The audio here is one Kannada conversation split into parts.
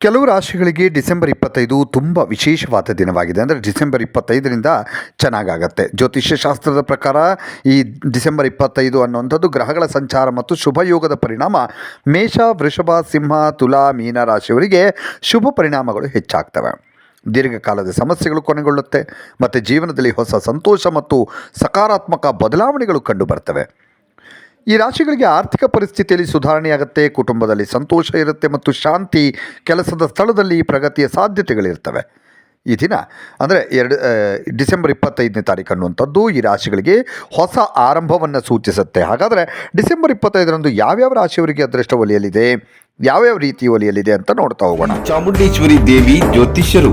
ಕೆಲವು ರಾಶಿಗಳಿಗೆ ಡಿಸೆಂಬರ್ ಇಪ್ಪತ್ತೈದು ತುಂಬ ವಿಶೇಷವಾದ ದಿನವಾಗಿದೆ. ಅಂದರೆ ಡಿಸೆಂಬರ್ ಇಪ್ಪತ್ತೈದರಿಂದ ಚೆನ್ನಾಗಾಗತ್ತೆ. ಜ್ಯೋತಿಷ್ಯ ಶಾಸ್ತ್ರದ ಪ್ರಕಾರ ಈ ಡಿಸೆಂಬರ್ ಇಪ್ಪತ್ತೈದು ಅನ್ನುವಂಥದ್ದು ಗ್ರಹಗಳ ಸಂಚಾರ ಮತ್ತು ಶುಭಯೋಗದ ಪರಿಣಾಮ ಮೇಷ, ವೃಷಭ, ಸಿಂಹ, ತುಲಾ, ಮೀನ ರಾಶಿಯವರಿಗೆ ಶುಭ ಪರಿಣಾಮಗಳು ಹೆಚ್ಚಾಗ್ತವೆ. ದೀರ್ಘಕಾಲದ ಸಮಸ್ಯೆಗಳು ಕೊನೆಗೊಳ್ಳುತ್ತೆ. ಮತ್ತು ಜೀವನದಲ್ಲಿ ಹೊಸ ಸಂತೋಷ ಮತ್ತು ಸಕಾರಾತ್ಮಕ ಬದಲಾವಣೆಗಳು ಕಂಡುಬರ್ತವೆ. ಈ ರಾಶಿಗಳಿಗೆ ಆರ್ಥಿಕ ಪರಿಸ್ಥಿತಿಯಲ್ಲಿ ಸುಧಾರಣೆಯಾಗುತ್ತೆ, ಕುಟುಂಬದಲ್ಲಿ ಸಂತೋಷ ಇರುತ್ತೆ ಮತ್ತು ಶಾಂತಿ ಕೆಲಸದ ಸ್ಥಳದಲ್ಲಿ ಪ್ರಗತಿಯ ಸಾಧ್ಯತೆಗಳಿರ್ತವೆ. ಈ ದಿನ, ಅಂದರೆ ಎರಡು ಡಿಸೆಂಬರ್ ಇಪ್ಪತ್ತೈದನೇ ತಾರೀಕು ಅನ್ನುವಂಥದ್ದು ಈ ರಾಶಿಗಳಿಗೆ ಹೊಸ ಆರಂಭವನ್ನು ಸೂಚಿಸುತ್ತೆ. ಹಾಗಾದರೆ ಡಿಸೆಂಬರ್ ಇಪ್ಪತ್ತೈದರಂದು ಯಾವ್ಯಾವ ರಾಶಿಯವರಿಗೆ ಅದೃಷ್ಟ ಒಲಿಯಲಿದೆ ಯಾವ್ಯಾವ ರೀತಿ ಒಲಿಯಲಿದೆ ಅಂತ ನೋಡ್ತಾ ಹೋಗೋಣ. ಚಾಮುಂಡೇಶ್ವರಿ ದೇವಿ ಜ್ಯೋತಿಷ್ಯರು.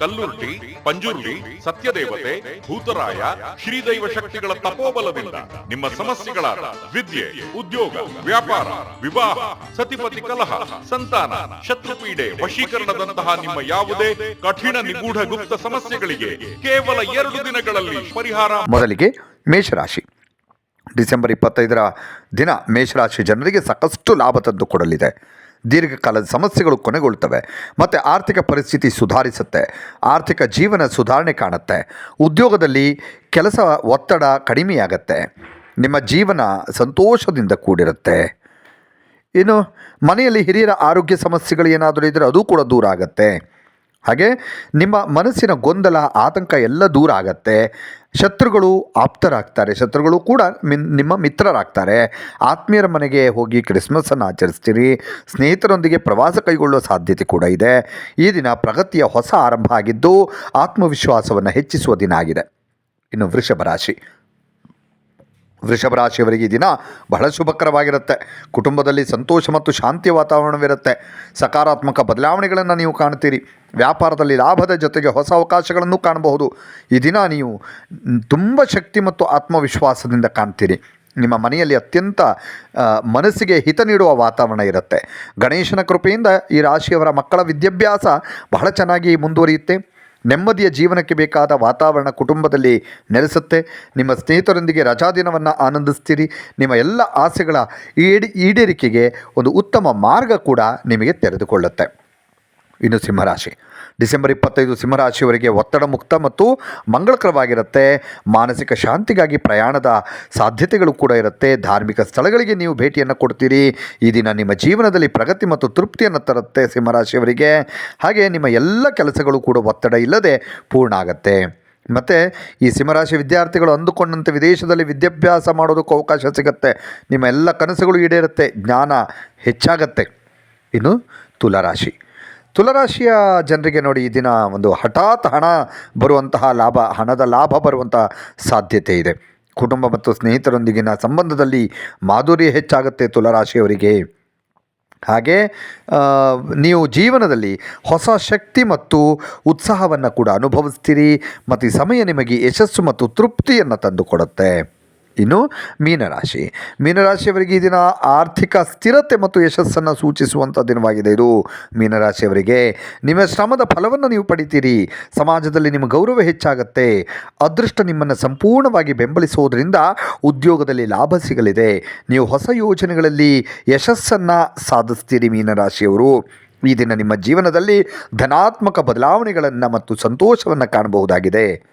ಕಲ್ಲುರ್ಟಿ ಪಂಜುರ್ಲಿ ಸತ್ಯದೇವತೆ, ಭೂತರಾಯ, ಶ್ರೀದೈವ ಶಕ್ತಿಗಳ ತಪೋಬಲದಿಂದ ನಿಮ್ಮ ಸಮಸ್ಯೆಗಳಾದ ವಿದ್ಯೆ, ಉದ್ಯೋಗ, ವ್ಯಾಪಾರ, ವಿವಾಹ, ಸತಿಪತಿ ಕಲಹ, ಸಂತಾನ, ಶತ್ರುಪೀಡೆ ವಶೀಕರಣದಂತಹ ನಿಮ್ಮ ಯಾವುದೇ ಕಠಿಣ ನಿಗೂಢ ಗುಪ್ತ ಸಮಸ್ಯೆಗಳಿಗೆ ಕೇವಲ ಎರಡು ದಿನಗಳಲ್ಲಿ ಪರಿಹಾರ. ಮೊದಲಿಗೆ ಮೇಷರಾಶಿ. ಡಿಸೆಂಬರ್ ಇಪ್ಪತ್ತೈದರ ದಿನ ಮೇಷರಾಶಿ ಜನರಿಗೆ ಸಾಕಷ್ಟು ಲಾಭ ತಂದು ಕೊಡಲಿದೆ. ದೀರ್ಘಕಾಲದ ಸಮಸ್ಯೆಗಳು ಕೊನೆಗೊಳ್ತವೆ. ಮತ್ತು ಆರ್ಥಿಕ ಪರಿಸ್ಥಿತಿ ಸುಧಾರಿಸುತ್ತೆ. ಆರ್ಥಿಕ ಜೀವನ ಸುಧಾರಣೆ ಕಾಣುತ್ತೆ. ಉದ್ಯೋಗದಲ್ಲಿ ಕೆಲಸ ಒತ್ತಡ ಕಡಿಮೆಯಾಗತ್ತೆ. ನಿಮ್ಮ ಜೀವನ ಸಂತೋಷದಿಂದ ಕೂಡಿರುತ್ತೆ. ಇನ್ನು ಮನೆಯಲ್ಲಿ ಹಿರಿಯರ ಆರೋಗ್ಯ ಸಮಸ್ಯೆಗಳು ಏನಾದರೂ ಇದ್ದರೆ ಅದು ಕೂಡ ದೂರ ಆಗತ್ತೆ. ಹಾಗೆ ನಿಮ್ಮ ಮನಸ್ಸಿನ ಗೊಂದಲ, ಆತಂಕ ಎಲ್ಲ ದೂರ ಆಗತ್ತೆ. ಶತ್ರುಗಳು ಆಪ್ತರಾಗ್ತಾರೆ. ಶತ್ರುಗಳು ಕೂಡ ಮಿನ್, ನಿಮ್ಮ ಮಿತ್ರರಾಗ್ತಾರೆ. ಆತ್ಮೀಯರ ಮನೆಗೆ ಹೋಗಿ ಕ್ರಿಸ್ಮಸ್ಸನ್ನು ಆಚರಿಸ್ತೀರಿ. ಸ್ನೇಹಿತರೊಂದಿಗೆ ಪ್ರವಾಸ ಕೈಗೊಳ್ಳುವ ಸಾಧ್ಯತೆ ಕೂಡ ಇದೆ. ಈ ದಿನ ಪ್ರಗತಿಯ ಹೊಸ ಆರಂಭ ಆಗಿದ್ದು, ಆತ್ಮವಿಶ್ವಾಸವನ್ನು ಹೆಚ್ಚಿಸುವ ದಿನ ಆಗಿದೆ. ಇನ್ನು ವೃಷಭ ರಾಶಿ. ವೃಷಭ ರಾಶಿಯವರಿಗೆ ದಿನ ಬಹಳ ಶುಭಕರವಾಗಿರುತ್ತೆ. ಕುಟುಂಬದಲ್ಲಿ ಸಂತೋಷ ಮತ್ತು ಶಾಂತಿಯ ವಾತಾವರಣವಿರುತ್ತೆ. ಸಕಾರಾತ್ಮಕ ಬದಲಾವಣೆಗಳನ್ನು ನೀವು ಕಾಣ್ತೀರಿ. ವ್ಯಾಪಾರದಲ್ಲಿ ಲಾಭದ ಜೊತೆಗೆ ಹೊಸ ಅವಕಾಶಗಳನ್ನು ಕಾಣಬಹುದು. ಈ ದಿನ ನೀವು ತುಂಬ ಶಕ್ತಿ ಮತ್ತು ಆತ್ಮವಿಶ್ವಾಸದಿಂದ ಕಾಣ್ತೀರಿ. ನಿಮ್ಮ ಮನೆಯಲ್ಲಿ ಅತ್ಯಂತ ಮನಸ್ಸಿಗೆ ಹಿತ ನೀಡುವ ವಾತಾವರಣ ಇರುತ್ತೆ. ಗಣೇಶನ ಕೃಪೆಯಿಂದ ಈ ರಾಶಿಯವರ ಮಕ್ಕಳ ವಿದ್ಯಾಭ್ಯಾಸ ಬಹಳ ಚೆನ್ನಾಗಿ ಮುಂದುವರಿಯುತ್ತೆ. ನೆಮ್ಮದಿಯ ಜೀವನಕ್ಕೆ ಬೇಕಾದ ವಾತಾವರಣ ಕುಟುಂಬದಲ್ಲಿ ನೆಲೆಸುತ್ತೆ. ನಿಮ್ಮ ಸ್ನೇಹಿತರೊಂದಿಗೆ ರಜಾದಿನವನ್ನು ಆನಂದಿಸ್ತೀರಿ. ನಿಮ್ಮ ಎಲ್ಲ ಆಸೆಗಳ ಈಡಿ, ಈಡೇರಿಕೆಗೆ ಒಂದು ಉತ್ತಮ ಮಾರ್ಗ ಕೂಡ ನಿಮಗೆ ತೆರೆದುಕೊಳ್ಳುತ್ತೆ. ಇನ್ನು ಸಿಂಹರಾಶಿ. ಡಿಸೆಂಬರ್ ಇಪ್ಪತ್ತೈದು ಸಿಂಹರಾಶಿಯವರಿಗೆ ಒತ್ತಡ ಮುಕ್ತ ಮತ್ತು ಮಂಗಳಕರವಾಗಿರುತ್ತೆ. ಮಾನಸಿಕ ಶಾಂತಿಗಾಗಿ ಪ್ರಯಾಣದ ಸಾಧ್ಯತೆಗಳು ಕೂಡ ಇರುತ್ತೆ. ಧಾರ್ಮಿಕ ಸ್ಥಳಗಳಿಗೆ ನೀವು ಭೇಟಿಯನ್ನು ಕೊಡ್ತೀರಿ. ಈ ದಿನ ನಿಮ್ಮ ಜೀವನದಲ್ಲಿ ಪ್ರಗತಿ ಮತ್ತು ತೃಪ್ತಿಯನ್ನು ತರುತ್ತೆ ಸಿಂಹರಾಶಿಯವರಿಗೆ. ಹಾಗೆ ನಿಮ್ಮ ಎಲ್ಲ ಕೆಲಸಗಳು ಕೂಡ ಒತ್ತಡ ಇಲ್ಲದೆ ಪೂರ್ಣ ಆಗುತ್ತೆ. ಮತ್ತು ಈ ಸಿಂಹರಾಶಿ ವಿದ್ಯಾರ್ಥಿಗಳು ಅಂದುಕೊಂಡಂತೆ ವಿದೇಶದಲ್ಲಿ ವಿದ್ಯಾಭ್ಯಾಸ ಮಾಡೋದಕ್ಕೂ ಅವಕಾಶ ಸಿಗುತ್ತೆ. ನಿಮ್ಮ ಎಲ್ಲ ಕನಸುಗಳು ಈಡೇರುತ್ತೆ. ಜ್ಞಾನ ಹೆಚ್ಚಾಗತ್ತೆ. ಇನ್ನು ತುಲಾರಾಶಿ. ತುಲಾರಾಶಿಯ ಜನರಿಗೆ ನೋಡಿ ಈ ದಿನ ಒಂದು ಹಠಾತ್ ಹಣ ಬರುವಂತಹ ಲಾಭ, ಹಣದ ಲಾಭ ಬರುವಂತಹ ಸಾಧ್ಯತೆ ಇದೆ. ಕುಟುಂಬ ಮತ್ತು ಸ್ನೇಹಿತರೊಂದಿಗಿನ ಸಂಬಂಧದಲ್ಲಿ ಮಾಧುರ್ಯ ಹೆಚ್ಚಾಗುತ್ತೆ ತುಲರಾಶಿಯವರಿಗೆ. ಹಾಗೆ ನೀವು ಜೀವನದಲ್ಲಿ ಹೊಸ ಶಕ್ತಿ ಮತ್ತು ಉತ್ಸಾಹವನ್ನು ಕೂಡ ಅನುಭವಿಸ್ತೀರಿ ಮತ್ತು ಈ ಸಮಯ ನಿಮಗೆ ಯಶಸ್ಸು ಮತ್ತು ತೃಪ್ತಿಯನ್ನು ತಂದುಕೊಡುತ್ತೆ. ಇನ್ನು ಮೀನರಾಶಿ. ಮೀನರಾಶಿಯವರಿಗೆ ಈ ದಿನ ಆರ್ಥಿಕ ಸ್ಥಿರತೆ ಮತ್ತು ಯಶಸ್ಸನ್ನು ಸೂಚಿಸುವಂಥ ದಿನವಾಗಿದೆ ಇದು. ಮೀನರಾಶಿಯವರಿಗೆ ನಿಮ್ಮ ಶ್ರಮದ ಫಲವನ್ನು ನೀವು ಪಡಿತೀರಿ. ಸಮಾಜದಲ್ಲಿ ನಿಮ್ಮ ಗೌರವ ಹೆಚ್ಚಾಗುತ್ತೆ. ಅದೃಷ್ಟ ನಿಮ್ಮನ್ನು ಸಂಪೂರ್ಣವಾಗಿ ಬೆಂಬಲಿಸುವುದರಿಂದ ಉದ್ಯೋಗದಲ್ಲಿ ಲಾಭ ಸಿಗಲಿದೆ. ನೀವು ಹೊಸ ಯೋಜನೆಗಳಲ್ಲಿ ಯಶಸ್ಸನ್ನು ಸಾಧಿಸ್ತೀರಿ ಮೀನರಾಶಿಯವರು. ಈ ದಿನ ನಿಮ್ಮ ಜೀವನದಲ್ಲಿ ಧನಾತ್ಮಕ ಬದಲಾವಣೆಗಳನ್ನು ಮತ್ತು ಸಂತೋಷವನ್ನು ಕಾಣಬಹುದಾಗಿದೆ.